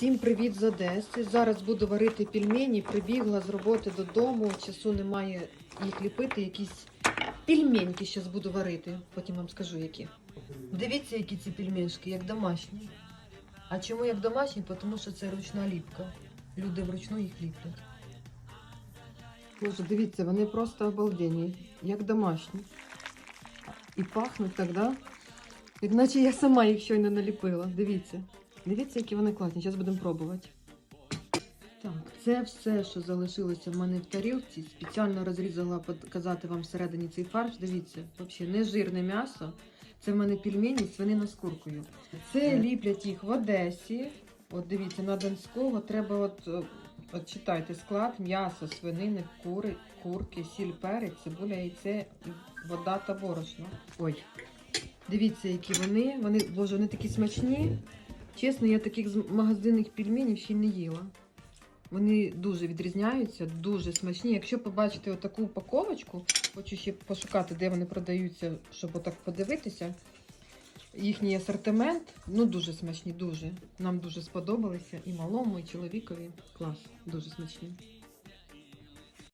Всім привіт з Одеси. Зараз буду варити пельмені. Прибігла з роботи додому. Часу немає їх ліпити. Якісь пельменьки зараз буду варити. Потім вам скажу які. Дивіться, які ці пельменшки, як домашні. А чому як домашні? Тому що це ручна ліпка. Люди вручну їх ліплять. Боже, дивіться, вони просто обалденні, як домашні. І пахнуть так, да? Як наче я сама їх щойно наліпила. Дивіться. Дивіться, які вони класні. Зараз будемо пробувати. Так, це все, що залишилося в мене в тарілці. Спеціально розрізала показати вам всередині цей фарш. Дивіться, взагалі не жирне м'ясо. Це в мене пельмені свинина з куркою. Це ліплять їх в Одесі. От дивіться, на Донського треба от, е, от читайте склад, м'ясо, свинини, кури, курки, сіль, перець, цибуля, яйце, вода та борошно. Ой, дивіться, які вони. Вони, боже, вони такі смачні. Чесно, я таких магазинних пельменів ще не їла. Вони дуже відрізняються, дуже смачні. Якщо побачите отаку упаковочку, хочу ще пошукати, де вони продаються, щоб отак подивитися. Їхній асортимент, ну дуже смачні, дуже. Нам дуже сподобалися і малому, і чоловікові. Клас, дуже смачні.